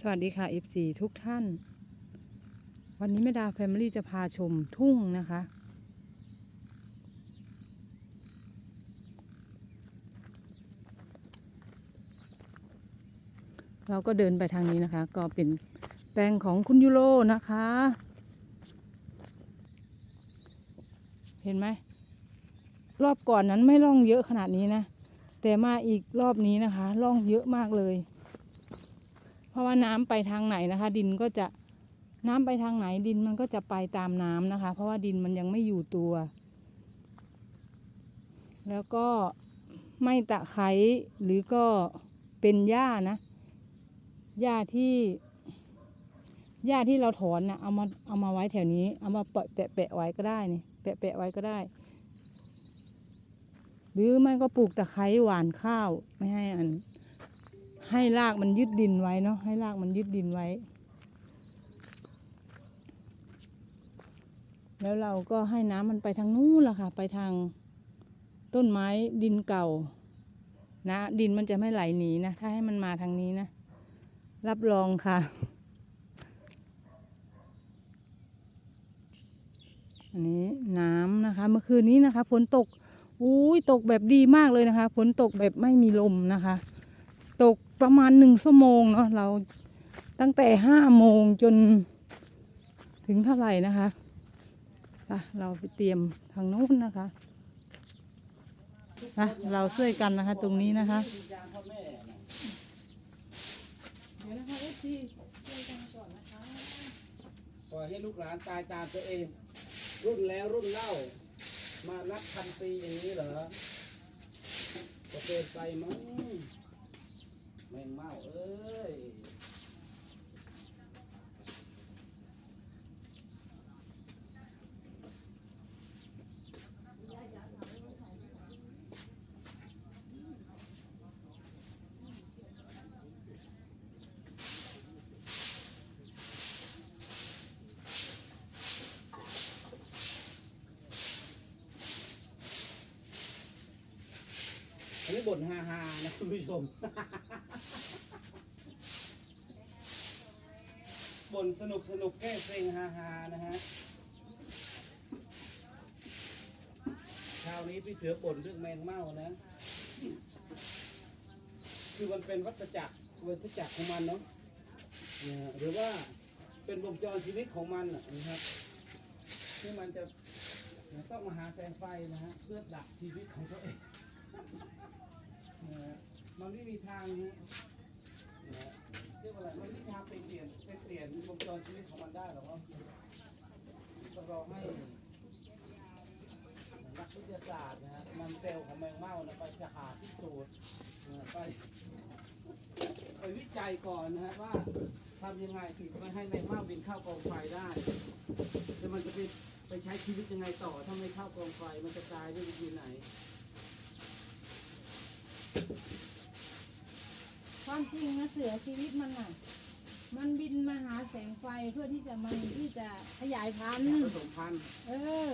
สวัสดีค่ะ FC ทุกท่าน วันนี้แม่ดาแฟมิลี่จะพาชมทุ่งนะคะ เราก็เดินไปทางนี้นะคะ ก็เป็นแปลงของคุณยูโรนะคะ เห็นไหม รอบก่อนนั้นไม่ร่องเยอะขนาดนี้นะ แต่มาอีกรอบนี้นะคะ ร่องเยอะมากเลย ราะว่าน้ำไปทางไหนนะคะ ดินก็จะน้ำไปทางไหนดินมันก็จะไปตามน้ำนะคะ เพราะว่าดินมันยังไม่อยู่ตัว แล้วก็ไม่ตะไคร้หรือก็เป็นหญ้านะหญ้าที่หญ้าที่เราถอนนะเอามาเอามาไว้แถวนี้ เอามาแปะแปะแปะไว้ก็ได้นี่แปะแปะไว้ก็ได้ หรือไม่ก็ปลูกตะไคร้หวานข้าวไม่ให้อัน ให้รากมันยึดดินไว้เนาะให้รากมันยึดดินไว้ แล้วเราก็ให้น้ำมันไปทางนู้นล่ะค่ะ ไปทางต้นไม้ดินเก่า นะ ดินมันจะไม่ไหลหนีนะ ถ้าให้มันมาทางนี้นะ รับรองค่ะ อันนี้น้ำนะคะ เมื่อคืนนี้นะคะฝนตกอุ้ยตกแบบดีมากเลยนะคะฝนตกแบบไม่มีลมนะคะ ตกประมาณหนึ่งชั่วโมงเนาะเราตั้งแต่ห้าโมงจนถึงเท่าไหร่นะคะอะเราไปเตรียมทางโน้นนะคะอะเราช่วยกันนะคะ ตรงนี้นะคะเดี๋ยวนะคะเอฟซีช่วยกันก่อนนะคะปล่อยให้ลูกหลานตายตามตัวเอง รุ่นแล้วรุ่นเล่า มานับพันปีอย่างนี้เหรอก็เกินไปมั้ง แมงเม่าเอ้ย บ่นฮาฮานะคุณผู้ชม บ่นสนุกสนุกแก้เซ็งฮาฮานะฮะคราวนี้พี่เสือบ่นเรื่องแมงเม่านะ คือมันเป็นวัฏจักรวัฏจักรของมันเนาะหรือว่าเป็นวงจรชีวิตของมันนะครับที่มันจะต้องมาหาแสงไฟนะฮะเพื่อดับชีวิตของตัวเอง มันไม่มีทางนะนะฮะเรียกว่าอะไรมันไม่มีทางไปเปลี่ยนไปเปลี่ยนวงจรชีวิตของมันได้หรอกเนาะต้องรอให้นักวิทยาศาสตร์นะฮะนำเซลล์ของแมงเม่านะไปจะหาพิสูจน์นะไปไปวิจัยก่อนนะฮะว่าทำยังไงถึงจะไม่ให้แมงเม่าบินเข้ากองไฟได้แล้วมันจะไปไปใช้ชีวิตยังไงต่อถ้าไม่เข้ากองไฟมันจะตายด้วยวิธีไหน ความจริงนะเสือชีวิตมันอะ มันบินมาหาแสงไฟเพื่อที่จะมันที่จะขยายพันธุ์ผสมพันธุ์เออ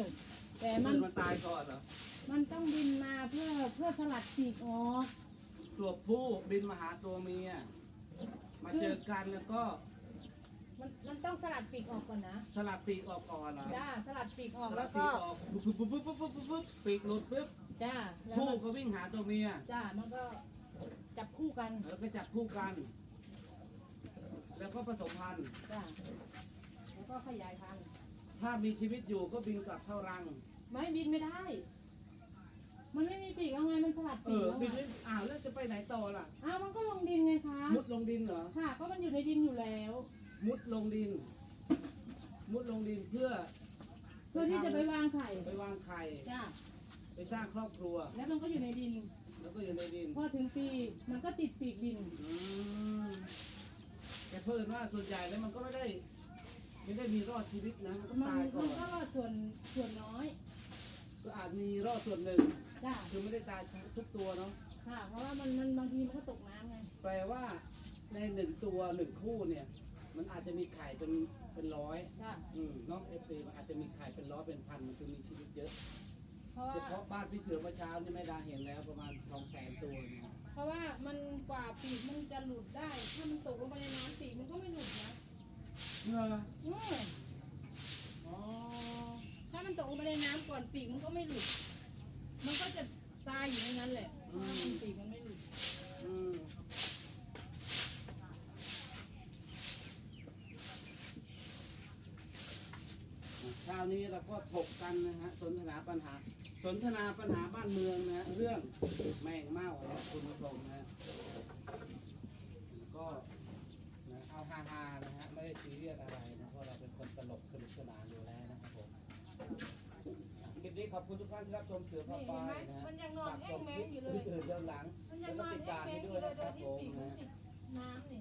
แต่มัมันนมันตายก่อนเหรอมันต้องบินมาเพื่อเพื่อสลัดปีกออกตัวผู้บินมาหาตัวเมียมาเจอกันแล้วก็มันมันต้องสลัดปีกออกก่อนนะสลับปีกออกก่อนเหรอจ้าสลัดปีกออกสลัแล้บวปีก็กออกปุ๊บปุ๊บปุ๊บปุ๊บปุ๊บปุ๊บปีกหลุดปุ๊บจ้าแล้วผู้มันก็วิ่งหาตัวเมียจ้ามันก็ จับคู่กันแล้วก็จับคู่กัน แล้วก็ผสมพันธุ์ จ้าแล้วก็ขยายพันธุ์ถ้ามีชีวิตอยู่ก็บินกลับเข้ารัง ไม่บินไม่ได้ มันไม่มีปีกเอาไงมันสลัดเอปีกอแล้วบินไงไม่อ้าวแล้วจะไปไหนต่อล่ะ อ้าวมันก็ลงดินไงคะมุดลงดินเหรอ ค่ะ ก็มันอยู่ในดินอยู่แล้ว มุดลงดิน มุดลงดินเพื่อเพื่อที่จะไปวางไข่ไปวางไข่ จ้าไปสร้างครอบครัว แล้วมันก็อยู่ในดิน แล้วก็อยู่ในดินพอถึงปีมันก็ติดปีกบิน อืมแต่เพิ่นว่าส่วนใหญ่แล้วมันก็ไม่ได้ไม่ได้มีรอดชีวิตนะมันก็มันตายก่อมันนก็ส่วนส่วนน้อยก็อาจมีรอดส่วนหนึ่งจ้าคือไม่ได้ตายทุกตัวเนาะค่ะ เพราะว่ามันมันบางทีมันก็ตกน้ำไงแปลว่าในหนึ่งตัวหนึ่งคู่เนี่ย มันอาจจะมีไข่เป็นเป็นร้อย จ้าอืมเน้องเอฟซีมันอาจจะมีไข่เป็นร้อยเป็นพันมันคือมีชีวิตเยอะ เพราะว่า เฉพาะบ้านพี่เสือเมื่อเช้านี่แม่ดาเห็นแล้วประมาณสองแสนตัวเนี่ยเพราะว่ามันกว่าปีกมันจะหลุดได้ ถ้ามันตกลงไปในน้ำปีกมันก็เหรออืมอ๋อถ้ามันตกลงไปในน้ำก่อนปีกมันก็ไม่หลุด มันก็จะตายอยู่ในนั้นแหละถ้ามันปีกมันไม่หลุด อืม เช้านี้เราก็ถกกันนะฮะสนทนาปัญหา สนทนาปัญหาบ้านเมืองนะฮะเรื่องแมงเม่านะคุณผู้ชมนะก็นะเอาฮาๆนะฮะไม่ได้ซีเรียสอะไรนะเพราะเราเป็นคนตลกสนุกสนานอยู่แล้วนะครับผมคลิปนี้ขอบคุณทุกท่านที่รับชมเสือผ้านี่ใบเห็นไหมนะฮะมันยังนอนฝากแห้ชงมแมคลิงปอยู่เลย อื่นๆย้อนหลังมันแล้ยัวงก็นอนติดแห้ตางมแมให้งด้อวยยู่เลยนะคโดรับยที่ผมปีกมันนะติดน้ำนี่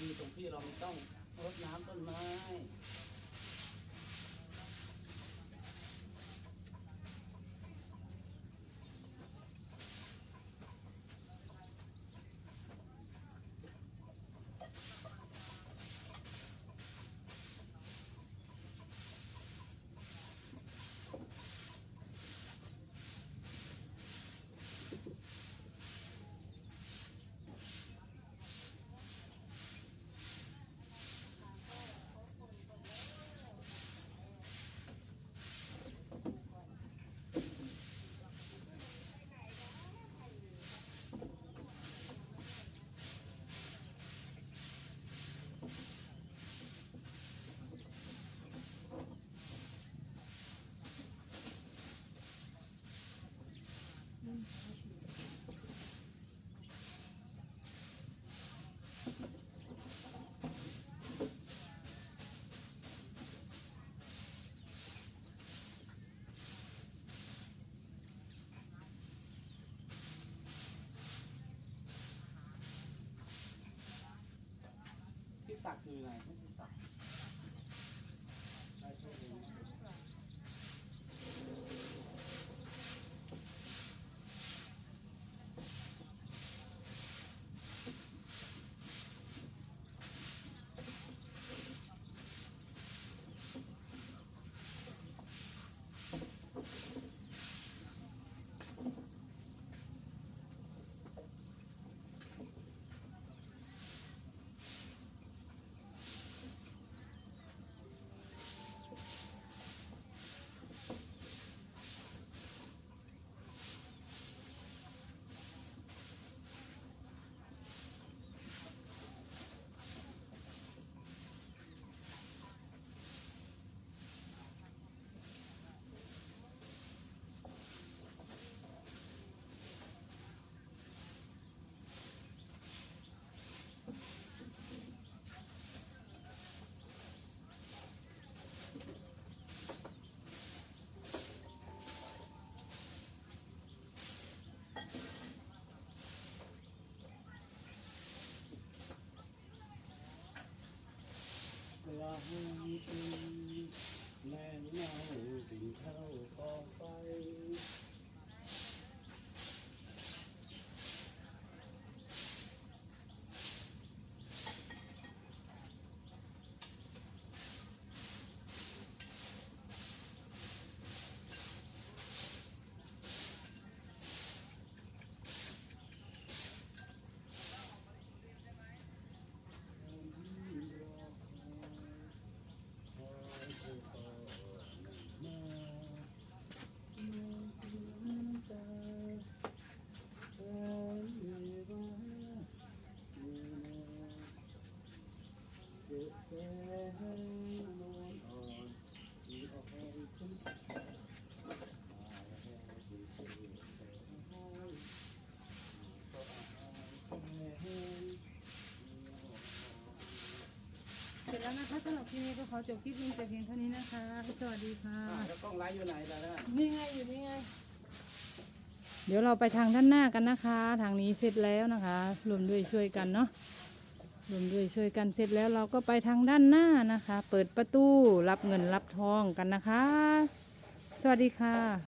ดีตรงที่เราไม่ต้องรดน้ำต้นไม้ ตักคืออะไร แม่เงาดิ่งเข้ากองไฟ เสร็จแล้วนะคะสำหรับคลิปนี้ก็ขอจบคลิปนี้แต่เพียงเท่านี้นะคะ สวัสดีค่ะอะแล้วกล้องไลฟ์อยู่ไหนล่ะเนี่ยนี่ไงอยู่นี่ไง เดี๋ยวเราไปทางด้านหน้ากันนะคะ ทางนี้เสร็จแล้วนะคะรวมด้วยช่วยกันเนาะรวมด้วยช่วยกันเสร็จแล้วเราก็ไปทางด้านหน้านะคะ เปิดประตูรับเงินรับทองกันนะคะ สวัสดีค่ะ